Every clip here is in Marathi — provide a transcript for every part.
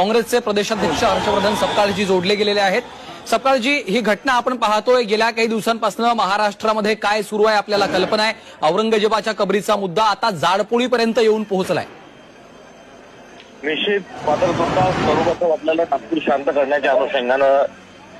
काँग्रेसचे प्रदेशाध्यक्ष हर्षवर्धन सपकाळजी जोडले गेलेले आहेत. सपकाळजी ही घटना आपण पाहतोय. गेल्या काही दिवसांपासून महाराष्ट्रामध्ये काय सुरू आहे आपल्याला कल्पना आहे. औरंगजेबाच्या कबरीचा मुद्दा आता जाडपोळीपर्यंत येऊन पोहोचलाय. निश्चित मात्र सर्वप्रथम आपल्याला नागपूर शांत करण्याच्या अनुषंगानं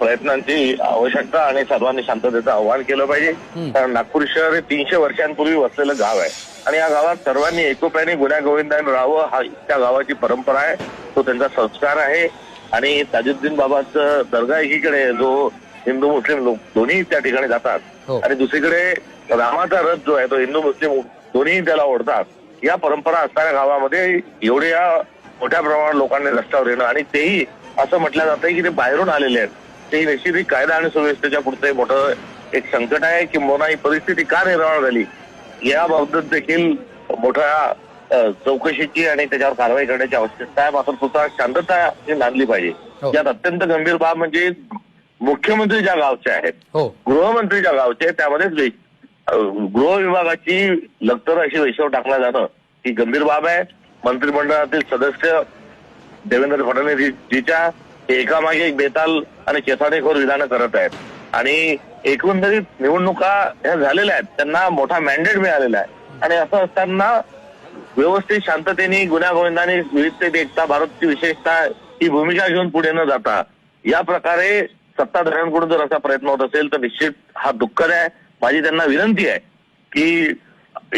प्रयत्नांची आवश्यकता आणि सर्वांनी शांततेचं आवाहन केलं पाहिजे. कारण नागपूर शहर हे तीनशे वर्षांपूर्वी वसलेलं गाव आहे. आणि या गावात सर्वांनी एकोप्याने गुन्ह्या गोविंदाने राहावं हा त्या गावाची परंपरा आहे. तो त्यांचा संस्कार आहे. आणि ताजुद्दीन बाबाचं दर्गा एकीकडे जो हिंदू मुस्लिम लोक दोन्ही त्या ठिकाणी जातात. हो. आणि दुसरीकडे रामाचा रथ जो आहे तो हिंदू मुस्लिम दोन्ही त्याला ओढतात. या परंपरा असणाऱ्या गावामध्ये एवढ्या मोठ्या प्रमाणात लोकांनी रस्त्यावर येणं आणि तेही असं म्हटलं जातंय की ते बाहेरून आलेले आहेत. ते निश्चित ही कायदा आणि सुव्यवस्थेच्या पुढचं मोठं एक संकट आहे. किंवा ही परिस्थिती का निर्माण झाली? याबाबत देखील मोठ्या चौकशीची आणि त्याच्यावर कारवाई करण्याची आवश्यकता आहे. मात्र सुद्धा शांतता ही नांदली हो. पाहिजे यात अत्यंत गंभीर बाब म्हणजे मुख्यमंत्री ज्या गावचे आहेत हो. गृहमंत्री ज्या गावचे आहेत, त्यामध्येच गृह विभागाची लक्तर अशी वैशव टाकला जाणं ही गंभीर बाब आहे. मंत्रिमंडळातील सदस्य देवेंद्र फडणवीस जीच्या एकामागे एक बेताल आणि चेथाणेखोर विधानं करत आहेत. आणि एकंदरीत निवडणुका ह्या झालेल्या आहेत. त्यांना मोठा मॅन्डेट मिळालेला आहे. आणि असं असताना व्यवस्थित शांततेने गुन्ह्यागोविंदाने विविधतेत एकता भारतची विशेषता ही भूमिका घेऊन पुढे न जाता या प्रकारे सत्ताधाऱ्यांकडून जर असा प्रयत्न होत असेल तर निश्चित हा दुःखद आहे. माझी त्यांना विनंती आहे की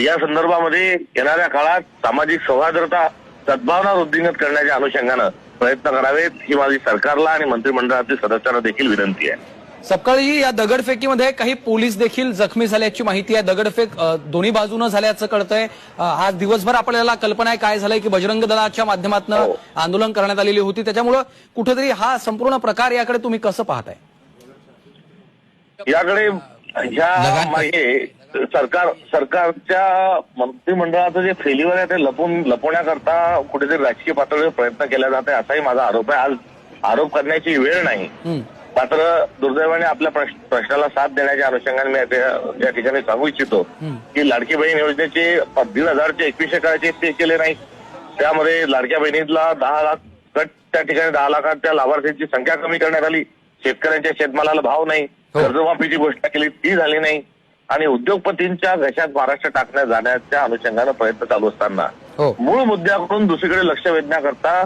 या संदर्भामध्ये येणाऱ्या काळात सामाजिक सौहार्दता सद्भावना वृद्धिंगत करण्याच्या अनुषंगानं प्रयत्न करावेत ही माझी सरकारला आणि मंत्रिमंडळातील सदस्यांना देखील विनंती आहे. सपकाळजी या दगडफेकीमध्ये काही पोलीस देखील जखमी झाल्याची माहिती आहे. दगडफेक दोन्ही बाजूनं झाल्याचं कळतंय. आज दिवसभर आपल्याला कल्पना आहे काय झालंय की बजरंग दलाच्या माध्यमातून हो. आंदोलन करण्यात आलेली होती. त्याच्यामुळं कुठेतरी हा संपूर्ण प्रकार याकडे तुम्ही कसं पाहताय? याकडे ह्या मागे सरकार सरकारच्या मंत्रिमंडळाचं जे फेल्युअर आहे ते लपून लपवण्याकरता कुठेतरी राजकीय पातळीवर प्रयत्न केला जात आहे असाही माझा आरोप आहे. आज आरोप करण्याची वेळ नाही. हं. मात्र दुर्दैवाने आपल्या प्रश्न- प्रश्नाला साथ देण्याच्या अनुषंगाने मी या ठिकाणी सांगू इच्छितो की लाडकी बहीण योजनेचे दीड हजारचे एकवीसशे करायचे ते केले नाही त्यामध्ये लाडक्या बहिणीला दहा लाख कट त्या ठिकाणी दहा लाखाच्या लाभार्थ्यांची संख्या कमी करण्यात आली शेतकऱ्यांच्या शेतमालाला भाव नाही हो. कर्जमाफीची घोषणा केली ती झाली नाही आणि उद्योगपतींच्या घशात महाराष्ट्र टाकण्यात जाण्याच्या अनुषंगानं प्रयत्न चालू असताना हो मूळ मुद्द्याकडून दुसरीकडे लक्ष वेधण्याकरता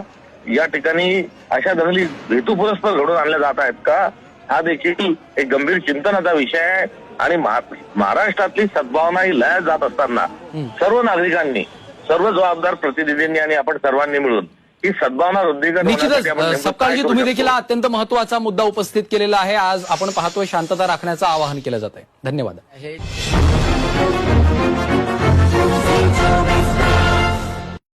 या ठिकाणी अशा दंगली हेतुपुरस्पर घडून आणल्या जात आहेत का? हा देखील एक गंभीर चिंतनाचा विषय आहे. आणि महा- महाराष्ट्रातली सद्भावना ही लयात जात असताना सर्व नागरिकांनी सर्व जबाबदार प्रतिनिधींनी आणि आपण सर्वांनी मिळून ही सद्भावना निश्चितच तुम्ही? देखील अत्यंत महत्त्वाचा मुद्दा उपस्थित केलेला आहे. आज आपण पाहतोय शांतता राखण्याचं आवाहन केलं जात आहे धन्यवाद